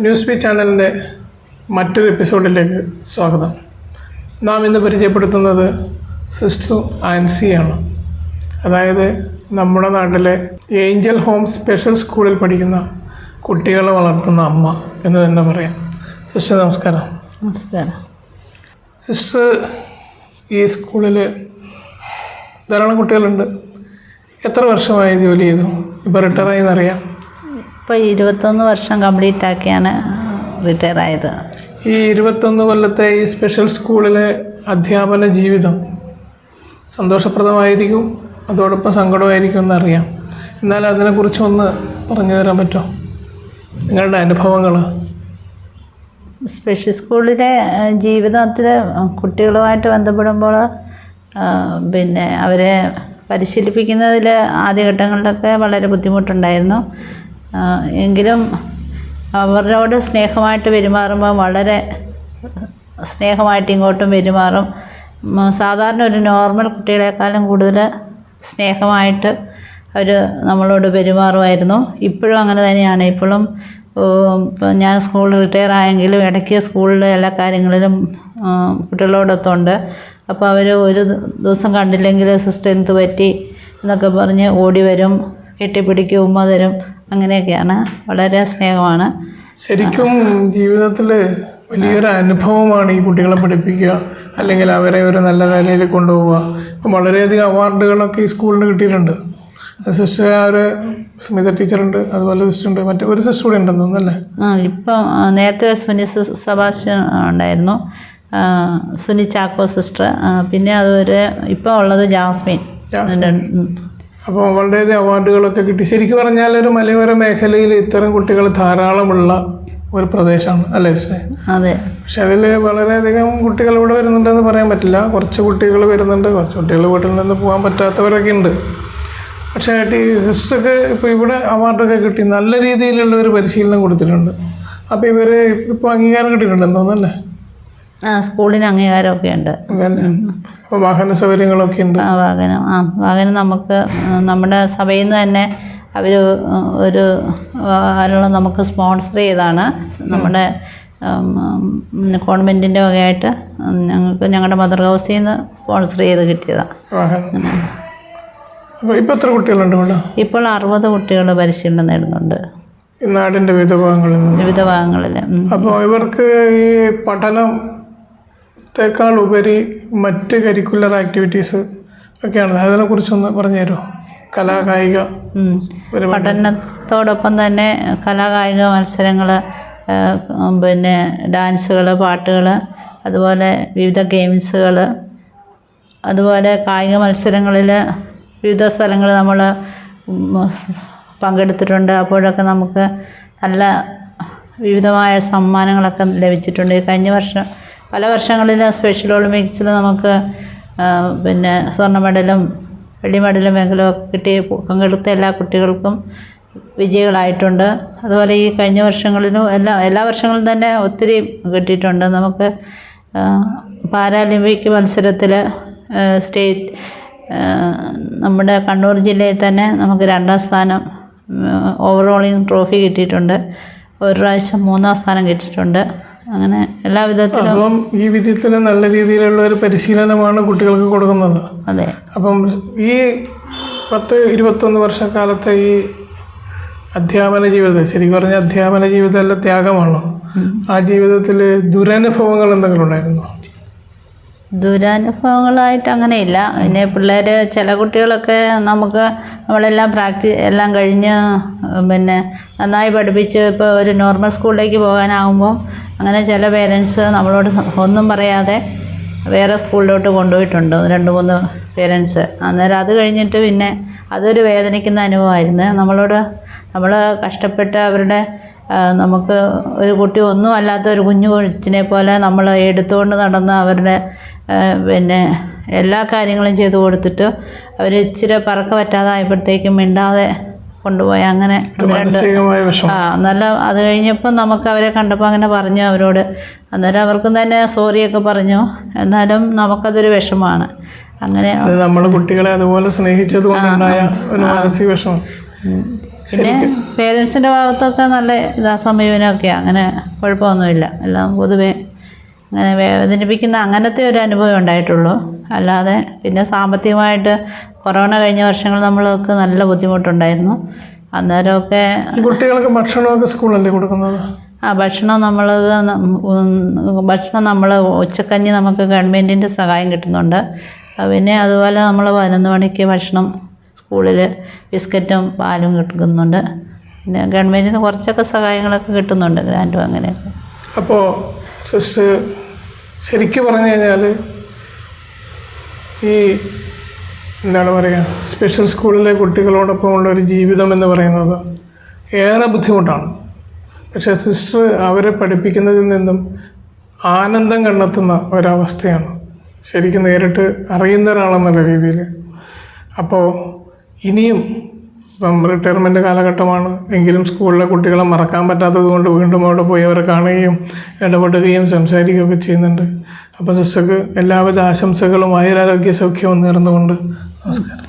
News P ചാനലിന്റെ മറ്റൊരു എപ്പിസോഡിലേക്ക് സ്വാഗതം. നാം ഇന്ന് പരിചയപ്പെടുത്തുന്നത് സിസ്റ്റർ ആണ് അതായത് നമ്മുടെ നാട്ടിലെ ഏഞ്ചൽ ഹോം സ്പെഷ്യൽ സ്കൂളിൽ പഠിക്കുന്ന കുട്ടികളെ വളർത്തുന്ന അമ്മ എന്ന് തന്നെ പറയാം. സിസ്റ്റർ നമസ്കാരം. നമസ്കാരം. സിസ്റ്റർ ഈ സ്കൂളിൽ ധാരാളം കുട്ടികളുണ്ട്. എത്ര വർഷമായി ജോലി ചെയ്തു? ഇപ്പോൾ റിട്ടയറായി എന്നറിയാം. ഇപ്പോൾ ഇരുപത്തൊന്ന് വർഷം കംപ്ലീറ്റ് ആക്കിയാണ് റിട്ടയർ ആയത്. ഈ ഇരുപത്തൊന്ന് കൊല്ലത്തെ ഈ സ്പെഷ്യൽ സ്കൂളിലെ അധ്യാപന ജീവിതം സന്തോഷപ്രദമായിരിക്കും അതോടൊപ്പം സങ്കടമായിരിക്കും എന്നറിയാം. എന്നാൽ അതിനെക്കുറിച്ചൊന്ന് പറഞ്ഞു തരാൻ പറ്റുമോ? നിങ്ങളുടെ അനുഭവങ്ങൾ? സ്പെഷ്യൽ സ്കൂളിലെ ജീവിതത്തിൽ കുട്ടികളുമായിട്ട് ബന്ധപ്പെടുമ്പോൾ പിന്നെ അവരെ പരിശീലിപ്പിക്കുന്നതിൽ ആദ്യഘട്ടങ്ങളിലൊക്കെ വളരെ ബുദ്ധിമുട്ടുണ്ടായിരുന്നു. എങ്കിലും അവരോട് സ്നേഹമായിട്ട് പെരുമാറുമ്പോൾ വളരെ സ്നേഹമായിട്ട് ഇങ്ങോട്ടും പെരുമാറും. സാധാരണ ഒരു നോർമൽ കുട്ടികളെക്കാളും കൂടുതൽ സ്നേഹമായിട്ട് അവർ നമ്മളോട് പെരുമാറുമായിരുന്നു. ഇപ്പോഴും അങ്ങനെ തന്നെയാണ്. ഇപ്പോഴും ഇപ്പം ഞാൻ സ്കൂളിൽ റിട്ടയർ ആയെങ്കിലും ഇടയ്ക്ക് സ്കൂളിലെ എല്ലാ കാര്യങ്ങളിലും കുട്ടികളോടൊത്തുണ്ട്. അപ്പോൾ അവർ ഒരു ദിവസം കണ്ടില്ലെങ്കിൽ സിസ്റ്റർ എന്ത് പറ്റി? എന്നൊക്കെ പറഞ്ഞ് ഓടി വരും. കെട്ടിപ്പിടിക്കും ഉമ്മ തരും അങ്ങനെയൊക്കെയാണ്. വളരെ സ്നേഹമാണ്. ശരിക്കും ജീവിതത്തിൽ വലിയൊരു അനുഭവമാണ് ഈ കുട്ടികളെ പഠിപ്പിക്കുക അല്ലെങ്കിൽ അവരെ ഒരു നല്ല നിലയിൽ കൊണ്ടുപോവുക. ഇപ്പം വളരെയധികം അവാർഡുകളൊക്കെ ഈ സ്കൂളിന് കിട്ടിയിട്ടുണ്ട്. സിസ്റ്റർ ആ ഒരു സ്മിത ടീച്ചറുണ്ട് അതുപോലെ സിസ്റ്റർ ഉണ്ട് മറ്റേ ഒരു സിസ്റ്റർ കൂടെ ഉണ്ടെന്ന് തോന്നുന്നല്ലേ? ആ ഇപ്പം നേരത്തെ സുനി സബാസ്റ്റ്യൻ ഉണ്ടായിരുന്നു. സുനി ചാക്കോ സിസ്റ്റർ. പിന്നെ അതുവരെ ഇപ്പോൾ ഉള്ളത് ജാസ്മിൻ. അപ്പോൾ വളരെയധികം അവാർഡുകളൊക്കെ കിട്ടി. ശരിക്കും പറഞ്ഞാൽ ഒരു മലയോര മേഖലയിൽ ഇത്തരം കുട്ടികൾ ധാരാളമുള്ള ഒരു പ്രദേശമാണ് അല്ലേ അതെ. പക്ഷെ അതിൽ വളരെയധികം കുട്ടികൾ ഇവിടെ വരുന്നുണ്ടെന്ന് പറയാൻ പറ്റില്ല. കുറച്ച് കുട്ടികൾ വരുന്നുണ്ട് കുറച്ച് കുട്ടികൾ വീട്ടിൽ നിന്ന് പോകാൻ പറ്റാത്തവരൊക്കെ ഉണ്ട്. പക്ഷേ ടി സിസ്റ്റർക്ക് ഇപ്പോൾ ഇവിടെ അവാർഡൊക്കെ കിട്ടി. നല്ല രീതിയിലുള്ള ഒരു പരിശീലനം കൊടുത്തിട്ടുണ്ട്. അപ്പോൾ ഇവർ ഇപ്പോൾ അംഗീകാരം കിട്ടിയിട്ടുണ്ടെന്ന് തോന്നുന്നല്ലേ ആ സ്കൂളിന് അംഗീകാരമൊക്കെ ഉണ്ട്. വാഹന സൗകര്യങ്ങളൊക്കെ ഉണ്ട്. ആ വാഹനം. ആ വാഹനം നമുക്ക് നമ്മുടെ സഭയിൽ നിന്ന് തന്നെ അവർ ഒരു അതിനുള്ള നമുക്ക് സ്പോൺസർ ചെയ്താണ്. നമ്മുടെ ഗവൺമെന്റിന്റെ വകയായിട്ട് ഞങ്ങൾക്ക് ഞങ്ങളുടെ മദർ ഹൗസിൽ നിന്ന് സ്പോൺസർ ചെയ്ത് കിട്ടിയതാണ് ഇപ്പോൾ എത്ര കുട്ടികളുണ്ട് ഇപ്പോൾ അറുപത് കുട്ടികൾ പരിശീലനം നേടുന്നുണ്ട്. നാടിന്റെ വിവിധ ഭാഗങ്ങളിൽ വിവിധ ഭാഗങ്ങളിൽ. അപ്പോൾ ഇവർക്ക് ഈ പഠനത്തെക്കാൾ ഉപരി മറ്റ് കരിക്കുലർ ആക്ടിവിറ്റീസ് ഒക്കെയാണ് അതിനെക്കുറിച്ചൊന്ന് പറഞ്ഞു തരുമോ കലാകായിക പഠനത്തോടൊപ്പം തന്നെ കലാകായിക മത്സരങ്ങൾ പിന്നെ ഡാൻസുകൾ പാട്ടുകൾ അതുപോലെ വിവിധ ഗെയിംസുകൾ അതുപോലെ കായിക മത്സരങ്ങളിൽ വിവിധ സ്ഥലങ്ങളിൽ നമ്മൾ പങ്കെടുത്തിട്ടുണ്ട്. അപ്പോഴൊക്കെ നമുക്ക് നല്ല വിവിധമായ സമ്മാനങ്ങളൊക്കെ ലഭിച്ചിട്ടുണ്ട്. കഴിഞ്ഞ വർഷം പല വർഷങ്ങളിൽ സ്പെഷ്യൽ ഒളിമ്പിക്സിൽ നമുക്ക് പിന്നെ സ്വർണ മെഡലും വെള്ളി മെഡലും വെങ്കലവും ഒക്കെ കിട്ടി. പങ്കെടുത്ത എല്ലാ കുട്ടികൾക്കും വിജയികളായിട്ടുണ്ട്. അതുപോലെ ഈ കഴിഞ്ഞ വർഷങ്ങളിലും എല്ലാ എല്ലാ വർഷങ്ങളിലും തന്നെ ഒത്തിരി കിട്ടിയിട്ടുണ്ട്. നമുക്ക് പാരാലിമ്പിക് മത്സരത്തിൽ സ്റ്റേറ്റ് നമ്മുടെ കണ്ണൂർ ജില്ലയിൽ തന്നെ നമുക്ക് രണ്ടാം സ്ഥാനം ഓവറോളിങ് ട്രോഫി കിട്ടിയിട്ടുണ്ട്. ഒരു പ്രാവശ്യം മൂന്നാം സ്ഥാനം കിട്ടിയിട്ടുണ്ട്. അങ്ങനെ എല്ലാ വിധത്തിലും അപ്പം ഈ വിധത്തിൽ നല്ല രീതിയിലുള്ള ഒരു പരിശീലനമാണ് കുട്ടികൾക്ക് കൊടുക്കുന്നത്. അതെ. അപ്പം ഈ പത്ത് ഇരുപത്തൊന്ന് വർഷക്കാലത്തെ ഈ അധ്യാപന ജീവിതം ശരിക്കും പറഞ്ഞാൽ അധ്യാപന ജീവിതം എല്ലാം ത്യാഗമാണോ ആ ജീവിതത്തിൽ ദുരനുഭവങ്ങൾ എന്തെങ്കിലും ഉണ്ടായിരുന്നോ ദുരനുഭവങ്ങളായിട്ട് അങ്ങനെയില്ല പിന്നെ പിള്ളേർ ചില കുട്ടികളൊക്കെ നമുക്ക് നമ്മളെല്ലാം പ്രാക്ടീസ് എല്ലാം കഴിഞ്ഞ് പിന്നെ നന്നായി പഠിപ്പിച്ച് ഇപ്പോൾ ഒരു നോർമൽ സ്കൂളിലേക്ക് പോകാനാകുമ്പോൾ അങ്ങനെ ചില പേരൻസ് നമ്മളോട് ഒന്നും പറയാതെ വേറെ സ്കൂളിലോട്ട് കൊണ്ടുപോയിട്ടുണ്ട്. രണ്ട് മൂന്ന് പേരൻസ്. അന്നേരം അത് കഴിഞ്ഞിട്ട് പിന്നെ അതൊരു വേദനിക്കുന്ന അനുഭവമായിരുന്നു. നമ്മളോട് നമ്മൾ കഷ്ടപ്പെട്ട് അവരുടെ നമുക്ക് ഒരു കുട്ടി ഒന്നും അല്ലാത്ത ഒരു കുഞ്ഞു കൊച്ചിനെ പോലെ നമ്മൾ എടുത്തുകൊണ്ട് നടന്ന് അവരുടെ പിന്നെ എല്ലാ കാര്യങ്ങളും ചെയ്തു കൊടുത്തിട്ട് അവർ ഇച്ചിരി പറക്ക പറ്റാതായപ്പോഴത്തേക്കും മിണ്ടാതെ കൊണ്ടുപോയി അങ്ങനെ ആ നല്ല അത് കഴിഞ്ഞപ്പം നമുക്ക് അവരെ കണ്ടപ്പോൾ അങ്ങനെ പറഞ്ഞു അവരോട്. അന്നേരം അവർക്കും തന്നെ സോറിയൊക്കെ പറഞ്ഞു. എന്നാലും നമുക്കതൊരു വിഷമാണ് അങ്ങനെ നമ്മൾ കുട്ടികളെ അതുപോലെ സ്നേഹിച്ചത് ഒരു മാനസിക വിഷമം. പിന്നെ പേരൻസിന്റെ ഭാഗത്തൊക്കെ നല്ല ഇതാ സമീപനമൊക്കെയാണ് അങ്ങനെ കുഴപ്പമൊന്നുമില്ല. എല്ലാം പൊതുവെ അങ്ങനെ വേദനിപ്പിക്കുന്ന അങ്ങനത്തെ ഒരു അനുഭവം ഉണ്ടായിട്ടുള്ളൂ. അല്ലാതെ പിന്നെ സാമ്പത്തികമായിട്ട് കൊറോണ കഴിഞ്ഞ വർഷങ്ങൾ നമ്മളൊക്കെ നല്ല ബുദ്ധിമുട്ടുണ്ടായിരുന്നു. അന്നേരമൊക്കെ കുട്ടികൾക്ക് ഭക്ഷണമൊക്കെ സ്കൂളല്ലേ കൊടുക്കുന്നത്? ആ ഭക്ഷണം നമ്മൾ ഭക്ഷണം നമ്മൾ ഉച്ചക്കഞ്ഞി നമുക്ക് ഗവൺമെന്റിന്റെ സഹായം കിട്ടുന്നുണ്ട്. പിന്നെ അതുപോലെ നമ്മൾ പതിനൊന്ന് മണിക്ക് ഭക്ഷണം സ്കൂളിൽ ബിസ്ക്കറ്റും പാലും കിട്ടുന്നുണ്ട്. പിന്നെ ഗവൺമെന്റിൽ നിന്ന് കുറച്ചൊക്കെ സഹായങ്ങളൊക്കെ കിട്ടുന്നുണ്ട് ഗ്രാൻഡും അങ്ങനെയൊക്കെ. അപ്പോൾ സിസ്റ്റർ ശരിക്കും പറഞ്ഞു കഴിഞ്ഞാൽ ഈ എന്താണ് പറയുക സ്പെഷ്യൽ സ്കൂളിലെ കുട്ടികളോടൊപ്പം ഉള്ള ഒരു ജീവിതം എന്ന് പറയുന്നത് ഏറെ ബുദ്ധിമുട്ടാണ്. പക്ഷേ സിസ്റ്റർ അവരെ പഠിപ്പിക്കുന്നതിൽ നിന്നും ആനന്ദം കണ്ടെത്തുന്ന ഒരവസ്ഥയാണ്. ശരിക്കും നേരിട്ട് അറിയുന്ന ഒരാളെന്നുള്ള രീതിയിൽ അപ്പോൾ ഇനിയും ഇപ്പം റിട്ടയർമെന്റ് കാലഘട്ടമാണ്. എങ്കിലും സ്കൂളിലെ കുട്ടികളെ മറക്കാൻ പറ്റാത്തത് കൊണ്ട് വീണ്ടും അവിടെ പോയി അവരെ കാണുകയും ഇടപെടുകയും സംസാരിക്കുകയൊക്കെ ചെയ്യുന്നുണ്ട്. അപ്പോൾ സിസ്റ്റർക്ക് എല്ലാവിധ ആശംസകളും ആയുരാരോഗ്യ സൗഖ്യവും നേർന്നുകൊണ്ട് നമസ്കാരം.